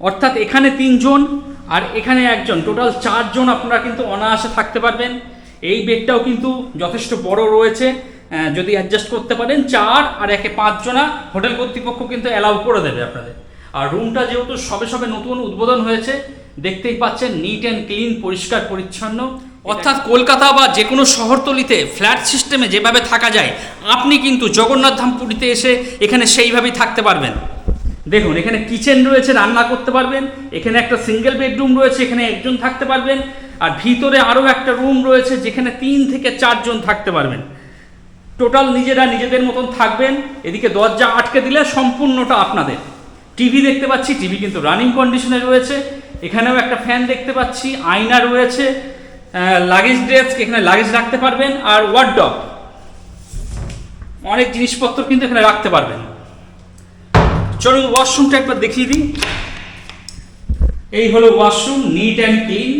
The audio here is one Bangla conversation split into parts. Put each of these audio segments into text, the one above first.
অর্থাৎ এখানে তিনজন আর এখানে একজন। টোটাল চারজন আপনারা কিন্তু অনায়াসে থাকতে পারবেন। এই বেডটাও কিন্তু যথেষ্ট বড় রয়েছে। যদি অ্যাডজাস্ট করতে পারেন, চার আর একে পাঁচজনা হোটেল কর্তৃপক্ষ কিন্তু অ্যালাউ করে দেবে আপনাদের। আর রুমটা যেহেতু সবে সবে নতুন উদ্বোধন হয়েছে, দেখতেই পাচ্ছেন নিট অ্যান্ড ক্লিন পরিষ্কার, পরিচ্ছন্ন। অর্থাৎ কলকাতা বা যে কোনো শহরতলিতে ফ্ল্যাট সিস্টেমে যেভাবে থাকা যায়, আপনি কিন্তু জগন্নাথ ধাম পুরীতে এসে এখানে সেইভাবেই থাকতে পারবেন। দেখুন, এখানে কিচেন রয়েছে, রান্না করতে পারবেন। এখানে একটা সিঙ্গেল বেডরুম রয়েছে, এখানে একজন থাকতে পারবেন। আর ভিতরে আরও একটা রুম রয়েছে, যেখানে তিন থেকে চারজন থাকতে পারবেন। টোটাল নিজেরা নিজেদের মতন থাকবেন। এদিকে দরজা আটকে দিলে সম্পূর্ণটা আপনাদের। টিভি দেখতে পাচ্ছি টিভি কিন্তু রানিং কন্ডিশনে রয়েছে। এখানেও একটা ফ্যান দেখতে পাচ্ছি, আয়না রয়েছে লাগেজ ডেস্ক এখানে লাগেজ রাখতে পারবেন। আর ওয়ার্ডব অনেক জিনিসপত্র কিন্তু এখানে রাখতে পারবেন। চলুন ওয়াশরুমটা একবার দেখিয়ে দিই। এই হলো ওয়াশরুম নিট অ্যান্ড ক্লিন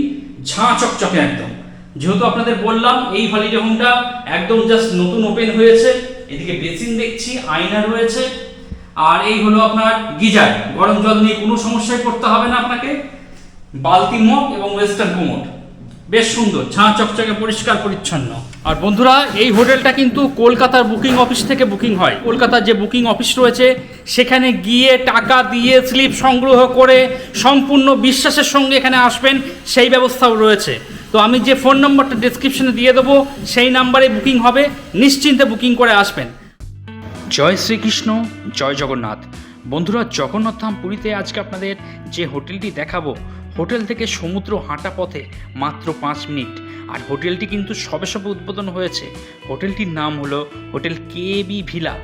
ঝাঁ চকচকে একদম। যেহেতু আপনাদের বললাম, এই হলিডে হোমটা একদম জাস্ট নতুন ওপেন হয়েছে, এদিকে বেসিন দেখছি, আয়না রয়েছে, আর এই হলো আপনার গিজার। গরম জল নিয়ে কোনো সমস্যায় পড়তে হবে না আপনাকে। বালতি মগ এবং ওয়েস্টার্ন কোমোড বেশ সুন্দর ঝাঁ চকচকে, পরিষ্কার, পরিচ্ছন্ন। আর বন্ধুরা, এই হোটেলটা কিন্তু কলকাতার বুকিং অফিস থেকে বুকিং হয়। কলকাতার যে বুকিং অফিস রয়েছে, সেখানে গিয়ে টাকা দিয়ে স্লিপ সংগ্রহ করে সম্পূর্ণ বিশ্বাসের সঙ্গে এখানে আসবেন, সেই ব্যবস্থাও রয়েছে। তো আমি যে ফোন নম্বরটা ডিসক্রিপশনে দিয়ে দেবো, সেই নাম্বারে বুকিং হবে, নিশ্চিন্তে বুকিং করে আসবেন। জয় শ্রীকৃষ্ণ, জয় জগন্নাথ। বন্ধুরা জগন্নাথ ধাম পুরীতে আজকে আপনাদের যে হোটেলটি দেখাবো হোটেল থেকে সমুদ্র হাঁটা পথে মাত্র পাঁচ মিনিট। আর হোটেলটি কিন্তু সবে সবে উদ্বোধন হয়েছে। হোটেলটির নাম হলো হোটেল কে বি ভিলা।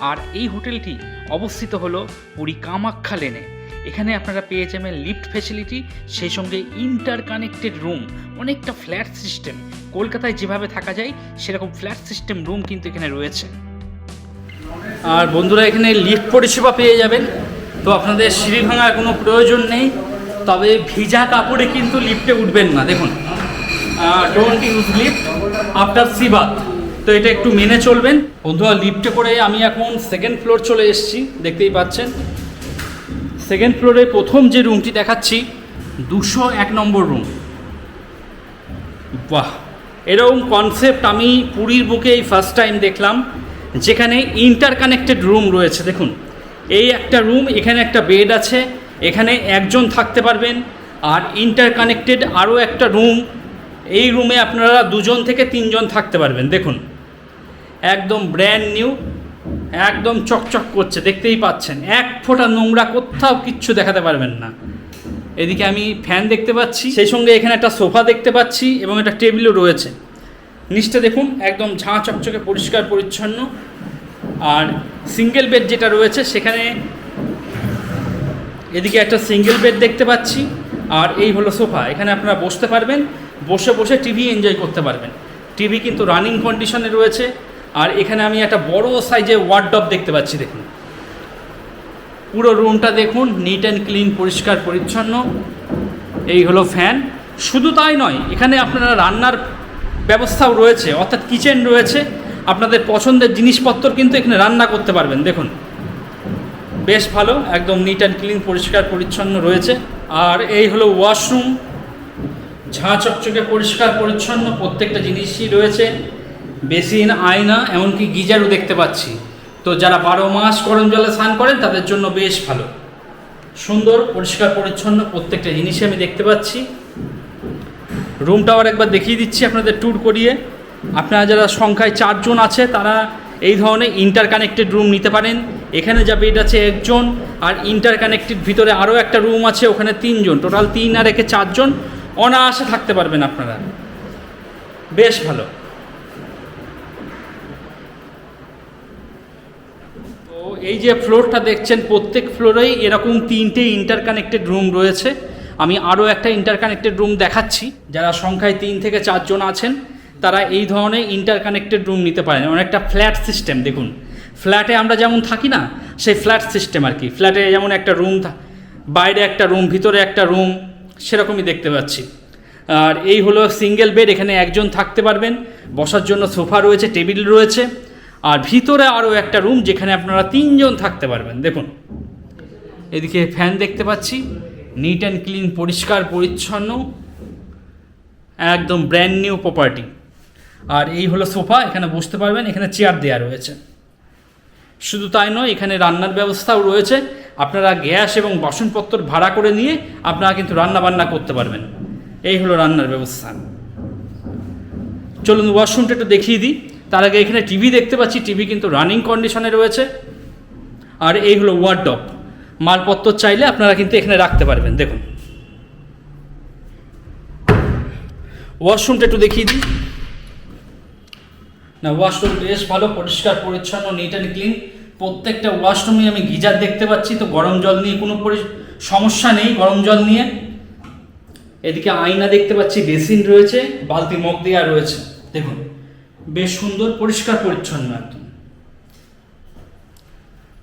আর এই হোটেলটি অবস্থিত হলো পুরী কামাখ্যা লেনে। এখানে আপনারা পেয়ে যাবেন লিফট ফেসিলিটি সেই সঙ্গে ইন্টার কানেক্টেড রুম, অনেকটা ফ্ল্যাট সিস্টেম। কলকাতায় যেভাবে থাকা যায়, সেরকম ফ্ল্যাট সিস্টেম রুম কিন্তু এখানে রয়েছে। আর বন্ধুরা, এখানে লিফট পরিষেবা পেয়ে যাবেন। তো আপনাদের সিঁড়ি ভাঙার কোনো প্রয়োজন নেই। তবে ভিজা কাপড়ে কিন্তু লিফটে উঠবেন না, দেখুন। ডোন্ট ইউজ লিফট আফটার সিবাত তো এটা একটু মেনে চলবেন। বন্ধুরা লিফটে করে আমি এখন সেকেন্ড ফ্লোর চলে এসেছি, দেখতেই পাচ্ছেন। সেকেন্ড ফ্লোরে প্রথম যে রুমটি দেখাচ্ছি, দুশো এক নম্বর রুম বাহ! এরকম কনসেপ্ট আমি পুরীর বুকে এই ফার্স্ট টাইম দেখলাম, যেখানে ইন্টার কানেক্টেড রুম রয়েছে, দেখুন। এই একটা রুম এখানে একটা বেড আছে এখানে একজন থাকতে পারবেন আর ইন্টার কানেক্টেড আরও একটা রুম এই রুমে আপনারা দুজন থেকে তিনজন থাকতে পারবেন। দেখুন, একদম ব্র্যান্ড নিউ একদম চকচক করছে, দেখতেই পাচ্ছেন। এক ফোঁটা নোংরা কোথাও কিচ্ছু দেখাতে পারবেন না। এদিকে আমি ফ্যান দেখতে পাচ্ছি। সেই সঙ্গে এখানে একটা সোফা দেখতে পাচ্ছি এবং একটা টেবিলও রয়েছে। নিচটা দেখুন, একদম ঝাঁ চকচকে পরিষ্কার পরিচ্ছন্ন। আর সিঙ্গেল বেড যেটা রয়েছে, সেখানে এদিকে একটা সিঙ্গেল বেড দেখতে পাচ্ছি, আর এই হলো সোফা। এখানে আপনারা বসতে পারবেন, বসে বসে টিভি এনজয় করতে পারবেন। টিভি কিন্তু রানিং কন্ডিশনে রয়েছে, আর এখানে আমি একটা বড় সাইজের ওয়ার্ডব দেখতে পাচ্ছি, দেখুন। পুরো রুমটা দেখুন নিট অ্যান্ড ক্লিন পরিষ্কার, পরিচ্ছন্ন। এই হলো ফ্যান শুধু তাই নয়, এখানে আপনারা রান্নার ব্যবস্থাও রয়েছে, অর্থাৎ কিচেন রয়েছে। আপনাদের পছন্দের জিনিসপত্র কিন্তু এখানে রান্না করতে পারবেন, দেখুন। বেশ ভালো, একদম নিট অ্যান্ড ক্লিন পরিষ্কার, পরিচ্ছন্ন রয়েছে। আর এই হলো ওয়াশরুম ঝাঁ চকচকে, পরিষ্কার, পরিচ্ছন্ন, প্রত্যেকটা জিনিসই রয়েছে। বেসিন, আয়না, এমনকি গিজারও দেখতে পাচ্ছি। তো যারা বারো মাস গরম জলে স্নান করেন, তাদের জন্য বেশ ভালো। সুন্দর, পরিষ্কার, পরিচ্ছন্ন প্রত্যেকটা জিনিসই আমি দেখতে পাচ্ছি। রুমটাও একবার দেখিয়ে দিচ্ছি আপনাদের ট্যুর করিয়ে। আপনারা যারা সংখ্যায় চারজন আছে, তারা এই ধরনের ইন্টার কানেক্টেড রুম নিতে পারেন। এখানে যা বেড আছে একজন, আর ইন্টার কানেক্টেড ভিতরে আরও একটা রুম আছে, ওখানে তিনজন। টোটাল তিন আর একে চারজন, অনায়াসে থাকতে পারবেন আপনারা। বেশ ভালো। তো এই যে ফ্লোরটা দেখছেন, প্রত্যেক ফ্লোরেই এরকম তিনটে ইন্টার কানেক্টেড রুম রয়েছে। আমি আরও একটা ইন্টার কানেক্টেড রুম দেখাচ্ছি। যারা সংখ্যায় তিন থেকে চারজন আছেন, তারা এই ধরনের ইন্টার কানেক্টেড রুম নিতে পারেন। অনেকটা ফ্ল্যাট সিস্টেম দেখুন। ফ্ল্যাটে আমরা যেমন থাকি না, সেই ফ্ল্যাট সিস্টেম আর কি। ফ্ল্যাটে যেমন একটা রুম বাইরে একটা রুম, ভিতরে একটা রুম, সেরকমই দেখতে পাচ্ছি। আর এই হলো সিঙ্গেল বেড, এখানে একজন থাকতে পারবেন, বসার জন্য সোফা রয়েছে, টেবিল রয়েছে, আর ভিতরে আরও একটা রুম যেখানে আপনারা তিনজন থাকতে পারবেন। দেখুন, এদিকে ফ্যান দেখতে পাচ্ছি নিট অ্যান্ড ক্লিন পরিষ্কার, পরিচ্ছন্ন, একদম ব্র্যান্ড নিউ প্রপার্টি আর এই হলো সোফা, এখানে বসতে পারবেন, এখানে চেয়ার দেওয়া রয়েছে। শুধু তাই নয়, এখানে রান্নার ব্যবস্থাও রয়েছে। আপনারা গ্যাস এবং বাসনপত্র ভাড়া করে নিয়ে আপনারা কিন্তু রান্না বান্না করতে পারবেন। এই হলো রান্নার ব্যবস্থা। চলুন ওয়াশরুমটা একটু দেখিয়ে দিই। তার আগে এখানে টিভি দেখতে পাচ্ছি। টিভি কিন্তু রানিং কন্ডিশনে রয়েছে। আর এই হলো ওয়ার্ডপ মালপত্র চাইলে আপনারা কিন্তু এখানে রাখতে পারবেন। দেখুন। ওয়াশরুমটা একটু দেখিয়ে দিই। না ওয়াশরুম বেশ ভালো, পরিষ্কার, পরিচ্ছন্ন নিট অ্যান্ড ক্লিন প্রত্যেকটা ওয়াশরুমে আমি গিজার দেখতে পাচ্ছি, তো গরম জল নিয়ে কোনো সমস্যা নেই গরম জল নিয়ে। এদিকে আয়না দেখতে পাচ্ছি, বেসিন রয়েছে, বালতি মগ দেওয়া রয়েছে। দেখুন, বেশ সুন্দর, পরিষ্কার, পরিচ্ছন্ন একদম।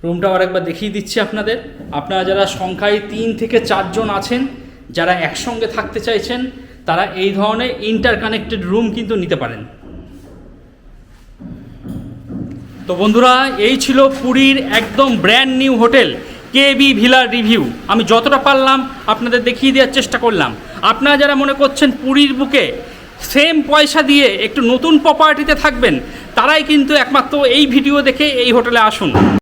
রুমটা আরেকবার দেখিয়ে দিচ্ছি আপনাদের। আপনারা যারা সংখ্যায় তিন থেকে চারজন আছেন, যারা একসঙ্গে থাকতে চাইছেন, তারা এই ধরনের ইন্টারকানেক্টেড রুম কিন্তু নিতে পারেন। তো বন্ধুরা, এই ছিল পুরীর একদম brand new hotel K B ভিলার review আমি যতটা পারলাম আপনাদের দেখিয়ে দেওয়ার চেষ্টা করলাম। আপনারা যারা মনে করছেন পুরীর বুকে সেম পয়সা দিয়ে একটু নতুন প্রপার্টিতে থাকবেন, তারাই কিন্তু একমাত্র এই ভিডিও দেখে এই হোটেলে আসুন।